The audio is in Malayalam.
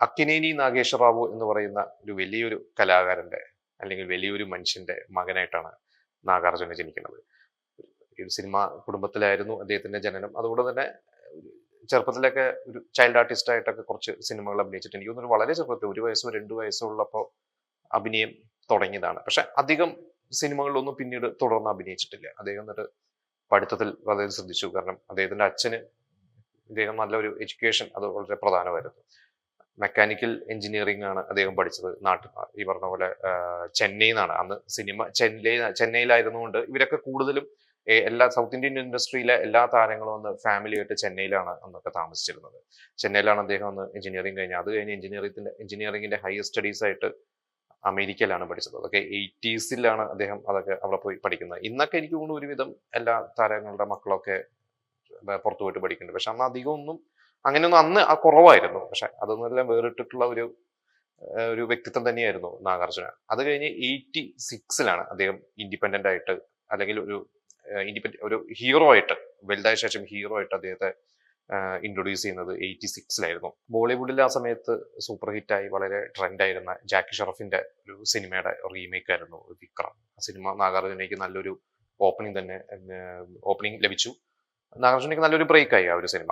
അക്കിനേനി നാഗേശ്വറാവു എന്ന് പറയുന്ന ഒരു വലിയൊരു കലാകാരന്റെ അല്ലെങ്കിൽ വലിയൊരു മനുഷ്യന്റെ മകനായിട്ടാണ് നാഗാർജുന ജനിക്കുന്നത്. ഒരു സിനിമ കുടുംബത്തിലായിരുന്നു അദ്ദേഹത്തിന്റെ ജനനം. അതുകൊണ്ട് തന്നെ ചെറുപ്പത്തിലൊക്കെ ഒരു ചൈൽഡ് ആർട്ടിസ്റ്റ് ആയിട്ടൊക്കെ കുറച്ച് സിനിമകൾ അഭിനയിച്ചിട്ടുണ്ട് എനിക്ക് തോന്നുന്നു വളരെ ചെറുപ്പത്തിൽ ഒരു വയസ്സോ രണ്ടു വയസ്സോ ഉള്ളപ്പോൾ അഭിനയം തുടങ്ങിയതാണ്. പക്ഷെ അധികം സിനിമകളിലൊന്നും പിന്നീട് തുടർന്ന് അഭിനയിച്ചിട്ടില്ല. അദ്ദേഹം എന്നിട്ട് പഠിത്തത്തിൽ വളരെ ശ്രദ്ധിച്ചു. കാരണം അദ്ദേഹത്തിന്റെ അച്ഛന് ഇദ്ദേഹം നല്ലൊരു എഡ്യൂക്കേഷൻ അത് വളരെ പ്രധാനമായിരുന്നു. മെക്കാനിക്കൽ എഞ്ചിനീയറിംഗ് ആണ് അദ്ദേഹം പഠിച്ചത് നാട്ടിൽ. ഈ പറഞ്ഞ പോലെ ചെന്നൈയിൽ നിന്നാണ് അന്ന് സിനിമ ചെന്നൈ ചെന്നൈയിലായിരുന്നുകൊണ്ട് ഇവരൊക്കെ കൂടുതലും എല്ലാ സൗത്ത് ഇന്ത്യൻ ഇൻഡസ്ട്രിയിലെ എല്ലാ താരങ്ങളും അന്ന് ഫാമിലി ആയിട്ട് ചെന്നൈയിലാണ് അന്നൊക്കെ താമസിച്ചിരുന്നത്. ചെന്നൈയിലാണ് അദ്ദേഹം അന്ന് എഞ്ചിനീയറിംഗ് കഴിഞ്ഞത്. അത് കഴിഞ്ഞ് എഞ്ചിനീയറിംഗിന്റെ എഞ്ചിനീയറിംഗിന്റെ ഹയർ സ്റ്റഡീസ് ആയിട്ട് അമേരിക്കയിലാണ് പഠിച്ചത്. അതൊക്കെ എയ്റ്റീസിലാണ് അദ്ദേഹം അതൊക്കെ അവിടെ പോയി പഠിക്കുന്നത്. ഇന്നൊക്കെ എനിക്ക് തോന്നുന്നു ഒരുവിധം എല്ലാ താരങ്ങളുടെ മക്കളൊക്കെ പുറത്തു പോയിട്ട് പഠിക്കുന്നുണ്ട്. പക്ഷെ അന്ന് അധികം ഒന്നും അങ്ങനെയൊന്നും അന്ന് ആ കുറവായിരുന്നു. പക്ഷെ അതൊന്നെല്ലാം വേറിട്ടിട്ടുള്ള ഒരു ഒരു വ്യക്തിത്വം തന്നെയായിരുന്നു നാഗാർജുന. അത് കഴിഞ്ഞ് എയ്റ്റി സിക്സിലാണ് അദ്ദേഹം ഇൻഡിപെൻഡന്റ് ആയിട്ട് അല്ലെങ്കിൽ ഒരു ഇൻഡിപെൻഡന്റ് ഒരു ഹീറോ ആയിട്ട് വലുതായ ശേഷം ഹീറോ ആയിട്ട് അദ്ദേഹത്തെ ഇൻട്രൊഡ്യൂസ് ചെയ്യുന്നത് എയ്റ്റി സിക്സിലായിരുന്നു. ബോളിവുഡിൽ ആ സമയത്ത് സൂപ്പർ ഹിറ്റായി വളരെ ട്രെൻഡായിരുന്ന ജാക്കി ഷറഫിന്റെ ഒരു സിനിമയുടെ റീമേക്ക് ആയിരുന്നു വിക്രം. ആ സിനിമ നാഗാർജുനയ്ക്ക് നല്ലൊരു ഓപ്പണിംഗ് തന്നെ ഓപ്പണിംഗ് ലഭിച്ചു. നാഗാർജുനയ്ക്ക് നല്ലൊരു ബ്രേക്ക് ആയി ആ ഒരു സിനിമ.